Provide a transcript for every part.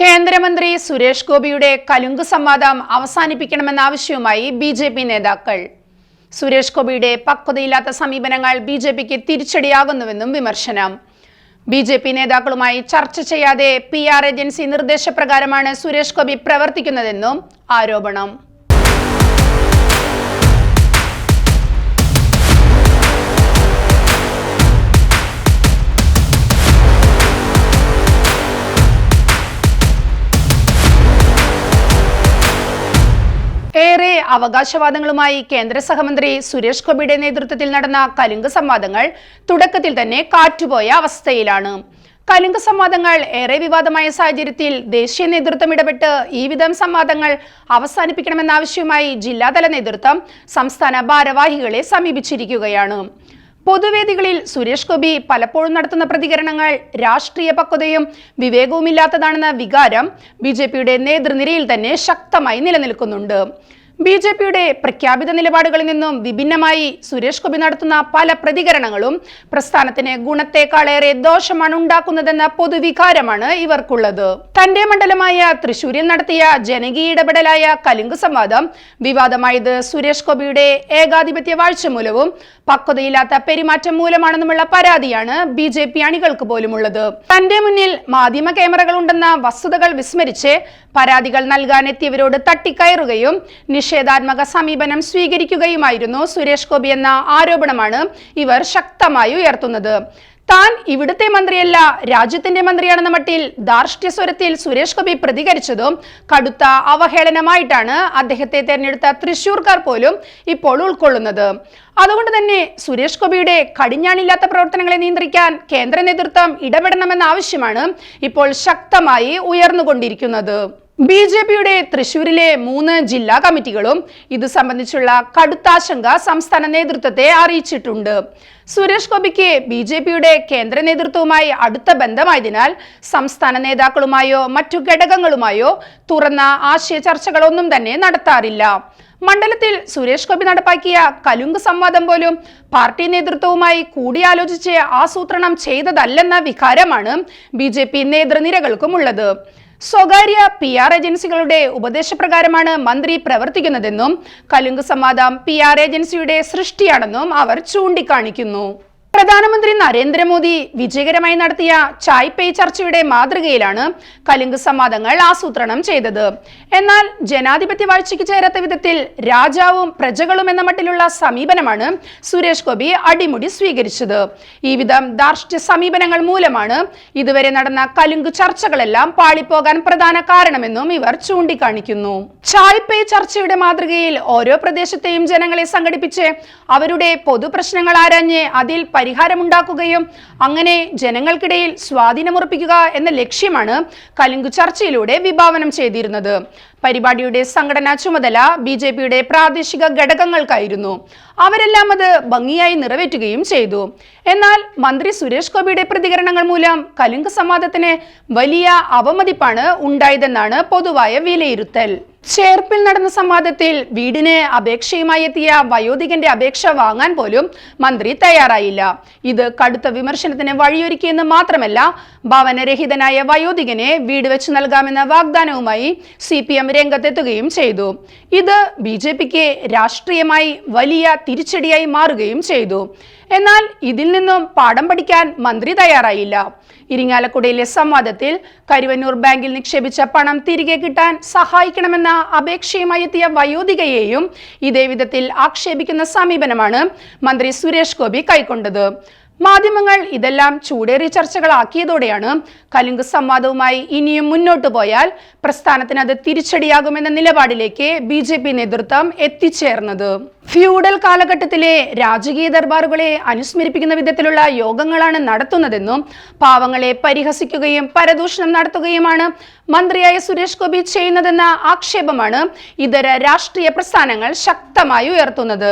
കേന്ദ്രമന്ത്രി സുരേഷ് ഗോപിയുടെ കലുങ്ക് സംവാദം അവസാനിപ്പിക്കണമെന്ന ആവശ്യവുമായി ബി ജെ പി നേതാക്കൾ. സുരേഷ് ഗോപിയുടെ പക്വതയില്ലാത്ത സമീപനങ്ങൾ ബി ജെ പിക്ക് തിരിച്ചടിയാകുന്നുവെന്നും വിമർശനം. ബി ജെ പി നേതാക്കളുമായി ചർച്ച ചെയ്യാതെ പി ആർ ഏജൻസി നിർദ്ദേശപ്രകാരമാണ് സുരേഷ് ഗോപി പ്രവർത്തിക്കുന്നതെന്നും ആരോപണം. അവകാശവാദങ്ങളുമായി കേന്ദ്ര സഹമന്ത്രി സുരേഷ് ഗോപിയുടെ നേതൃത്വത്തിൽ നടന്ന കലുങ്ക് സംവാദങ്ങൾ തുടക്കത്തിൽ തന്നെ കാറ്റുപോയ അവസ്ഥയിലാണ്. കലുങ്ക് സംവാദങ്ങൾ ഏറെ വിവാദമായ സാഹചര്യത്തിൽ ദേശീയ നേതൃത്വം ഇടപെട്ട് ഈ വിധം സംവാദങ്ങൾ അവസാനിപ്പിക്കണമെന്ന ആവശ്യവുമായി ജില്ലാതല നേതൃത്വം സംസ്ഥാന ഭാരവാഹികളെ സമീപിച്ചിരിക്കുകയാണ്. പൊതുവേദികളിൽ സുരേഷ് ഗോപി പലപ്പോഴും നടത്തുന്ന പ്രതികരണങ്ങൾ രാഷ്ട്രീയ പക്വതയും വിവേകവുമില്ലാത്തതാണെന്ന വികാരം ബി ജെ പിയുടെ നേതൃനിരയിൽ തന്നെ ശക്തമായി നിലനിൽക്കുന്നുണ്ട്. ബി ജെ പിയുടെ പ്രഖ്യാപിത നിലപാടുകളിൽ നിന്നും വിഭിന്നമായി സുരേഷ് ഗോപി നടത്തുന്ന പല പ്രതികരണങ്ങളും പ്രസ്ഥാനത്തിന് ഗുണത്തെക്കാളേറെ ദോഷമാണ് ഉണ്ടാക്കുന്നതെന്ന പൊതുവികാരമാണ് ഇവർക്കുള്ളത്. തന്റെ മണ്ഡലമായ തൃശൂരിൽ നടത്തിയ ജനകീയ ഇടപെടലായ കലുങ്ക് സംവാദം വിവാദമായത് സുരേഷ് ഗോപിയുടെ ഏകാധിപത്യ വാഴ്ച മൂലവും പക്വതയില്ലാത്ത പെരുമാറ്റം മൂലമാണെന്നുമുള്ള പരാതിയാണ് ബി ജെ പി അണികൾക്ക് പോലുമുള്ളത്. തന്റെ മുന്നിൽ മാധ്യമ ക്യാമറകൾ ഉണ്ടെന്ന വസ്തുതകൾ വിസ്മരിച്ച് പരാതികൾ നൽകാനെത്തിയവരോട് തട്ടിക്കയറുകയും നിഷേധാത്മക സമീപനം സ്വീകരിക്കുകയുമായിരുന്നു സുരേഷ് ഗോപി എന്ന ആരോപണമാണ് ഇവർ ശക്തമായി ഉയർത്തുന്നത്. താൻ ഇവിടുത്തെ മന്ത്രിയല്ല രാജ്യത്തിന്റെ മന്ത്രിയാണെന്ന മട്ടിൽ ദാർഷ്ട്യസ്വരത്തിൽ സുരേഷ് ഗോപി പ്രതികരിച്ചതും കടുത്ത അവഹേളനമായിട്ടാണ് അദ്ദേഹത്തെ തെരഞ്ഞെടുത്ത തൃശൂർക്കാർ പോലും ഇപ്പോൾ ഉൾക്കൊള്ളുന്നത്. അതുകൊണ്ട് തന്നെ സുരേഷ് ഗോപിയുടെ കടിഞ്ഞാണില്ലാത്ത പ്രവർത്തനങ്ങളെ നിയന്ത്രിക്കാൻ കേന്ദ്ര നേതൃത്വം ഇടപെടണമെന്ന ആവശ്യമാണ് ഇപ്പോൾ ശക്തമായി ഉയർന്നുകൊണ്ടിരിക്കുന്നത്. ബി ജെ പിയുടെ തൃശൂരിലെ മൂന്ന് ജില്ലാ കമ്മിറ്റികളും ഇത് സംബന്ധിച്ചുള്ള കടുത്താശങ്ക സംസ്ഥാന നേതൃത്വത്തെ അറിയിച്ചിട്ടുണ്ട്. സുരേഷ് ഗോപിക്ക് ബി ജെ പിയുടെ കേന്ദ്ര നേതൃത്വവുമായി അടുത്ത ബന്ധമായതിനാൽ സംസ്ഥാന നേതാക്കളുമായോ മറ്റു ഘടകങ്ങളുമായോ തുറന്ന ആശയ ചർച്ചകളൊന്നും തന്നെ നടത്താറില്ല. മണ്ഡലത്തിൽ സുരേഷ് ഗോപി നടപ്പാക്കിയ കലുങ്ക് സംവാദം പോലും പാർട്ടി നേതൃത്വവുമായി കൂടിയാലോചിച്ച് ആസൂത്രണം ചെയ്തതല്ലെന്ന വികാരമാണ് ബി ജെ പി ഉള്ളത് സ്വകാര്യ പി ആർ ഏജൻസികളുടെ ഉപദേശപ്രകാരമാണ് മന്ത്രി പ്രവർത്തിക്കുന്നതെന്നും കലുങ്ക് സംവാദം പി ആർ ഏജൻസിയുടെ സൃഷ്ടിയാണെന്നും അവർ ചൂണ്ടിക്കാണിക്കുന്നു. പ്രധാനമന്ത്രി നരേന്ദ്രമോദി വിജയകരമായി നടത്തിയ ചായ് പേ ചർച്ചയുടെ മാതൃകയിലാണ് കലുങ്ക് സംവാദങ്ങൾ ആസൂത്രണം ചെയ്തത്. എന്നാൽ ജനാധിപത്യ വാഴ്ചയ്ക്ക് ചേരാത്ത വിധത്തിൽ രാജാവും പ്രജകളും എന്ന മട്ടിലുള്ള സമീപനമാണ് സുരേഷ് ഗോപി അടിമുടി സ്വീകരിച്ചത്. ഈ വിധം ദാർഷ്ട്യ സമീപനങ്ങൾ മൂലമാണ് ഇതുവരെ നടന്ന കലുങ്ക് ചർച്ചകളെല്ലാം പാളിപ്പോകാൻ പ്രധാന കാരണമെന്നും ഇവർ ചൂണ്ടിക്കാണിക്കുന്നു. ചായ് പേ ചർച്ചയുടെ മാതൃകയിൽ ഓരോ പ്രദേശത്തെയും ജനങ്ങളെ സംഘടിപ്പിച്ച് അവരുടെ പൊതുപ്രശ്നങ്ങൾ ആരാഞ്ഞ് അതിൽ പരിഹാരമുണ്ടാക്കുകയും അങ്ങനെ ജനങ്ങൾക്കിടയിൽ സ്വാധീനമുറപ്പിക്കുക എന്ന ലക്ഷ്യമാണ് കലുങ്ക് ചർച്ചയിലൂടെ വിഭാവനം ചെയ്തിരുന്നത്. പരിപാടിയുടെ സംഘടനാ ചുമതല ബി ജെ പിയുടെ പ്രാദേശിക ഘടകങ്ങൾക്കായിരുന്നു. അവരെല്ലാം അത് ഭംഗിയായി നിറവേറ്റുകയും ചെയ്തു. എന്നാൽ മന്ത്രി സുരേഷ് ഗോപിയുടെ പ്രതികരണങ്ങൾ മൂലം കലുങ്ക് സംവാദത്തിന് വലിയ അവമതിപ്പാണ് ഉണ്ടായതെന്നാണ് പൊതുവായ വിലയിരുത്തൽ. ചേർപ്പിൽ നടന്ന സംവാദത്തിൽ വീടിന് അപേക്ഷയുമായി എത്തിയ വയോധികന്റെ അപേക്ഷ വാങ്ങാൻ പോലും മന്ത്രി തയ്യാറായില്ല. ഇത് കടുത്ത വിമർശനത്തിന് വഴിയൊരുക്കിയെന്ന് മാത്രമല്ല ഭവനരഹിതനായ വയോധികനെ വീട് വെച്ച് നൽകാമെന്ന വാഗ്ദാനവുമായി സി പി എം രംഗത്തെത്തുകയും ചെയ്തു. ഇത് ബി രാഷ്ട്രീയമായി വലിയ തിരിച്ചടിയായി മാറുകയും ചെയ്തു. എന്നാൽ ഇതിൽ നിന്നും പാഠം പഠിക്കാൻ മന്ത്രി തയ്യാറായില്ല. ഇരിങ്ങാലക്കുടയിലെ സംവാദത്തിൽ കരുവന്നൂർ ബാങ്കിൽ നിക്ഷേപിച്ച പണം തിരികെ കിട്ടാൻ സഹായിക്കണമെന്ന അപേക്ഷയുമായി എത്തിയ വയോധികയെയും ഇതേ വിധത്തിൽ ആക്ഷേപിക്കുന്ന സമീപനമാണ് മന്ത്രി സുരേഷ് ഗോപി കൈക്കൊണ്ടത്. മാധ്യമങ്ങൾ ഇതെല്ലാം ചൂടേറി ചർച്ചകളാക്കിയതോടെയാണ് കലുങ്ക് സംവാദവുമായി ഇനിയും മുന്നോട്ടു പോയാൽ പ്രസ്ഥാനത്തിന് അത് തിരിച്ചടിയാകുമെന്ന നിലപാടിലേക്ക് ബി നേതൃത്വം എത്തിച്ചേർന്നത്. ഫ്യൂഡൽ കാലഘട്ടത്തിലെ രാജകീയ ദർബാറുകളെ അനുസ്മരിപ്പിക്കുന്ന വിധത്തിലുള്ള യോഗങ്ങളാണ് നടത്തുന്നതെന്നും പാവങ്ങളെ പരിഹസിക്കുകയും പരദൂഷണം നടത്തുകയുമാണ് മന്ത്രിയായ സുരേഷ് ഗോപി ചെയ്യുന്നതെന്ന ആക്ഷേപമാണ് ഇതര രാഷ്ട്രീയ പ്രസ്ഥാനങ്ങൾ ശക്തമായി ഉയർത്തുന്നത്.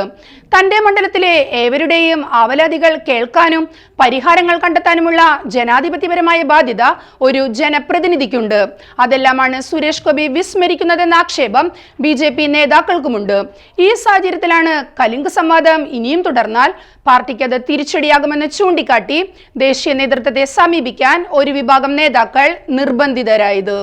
തന്റെ മണ്ഡലത്തിലെ ഏവരുടെയും അവലാതികൾ കേൾക്കാനും പരിഹാരങ്ങൾ കണ്ടെത്താനുമുള്ള ജനാധിപത്യപരമായ ബാധ്യത ഒരു ജനപ്രതിനിധിക്കുണ്ട്. അതെല്ലാമാണ് സുരേഷ് ഗോപി വിസ്മരിക്കുന്നതെന്ന ആക്ഷേപം ബി നേതാക്കൾക്കുമുണ്ട്. ഈ സാഹചര്യത്തിലാണ് കലിംഗ് സംവാദം ഇനിയും തുടർന്നാൽ പാർട്ടിക്ക് അത് തിരിച്ചടിയാകുമെന്ന് ചൂണ്ടിക്കാട്ടി ദേശീയ നേതൃത്വത്തെ സമീപിക്കാൻ ഒരു വിഭാഗം നേതാക്കൾ നിർബന്ധിതരായത്.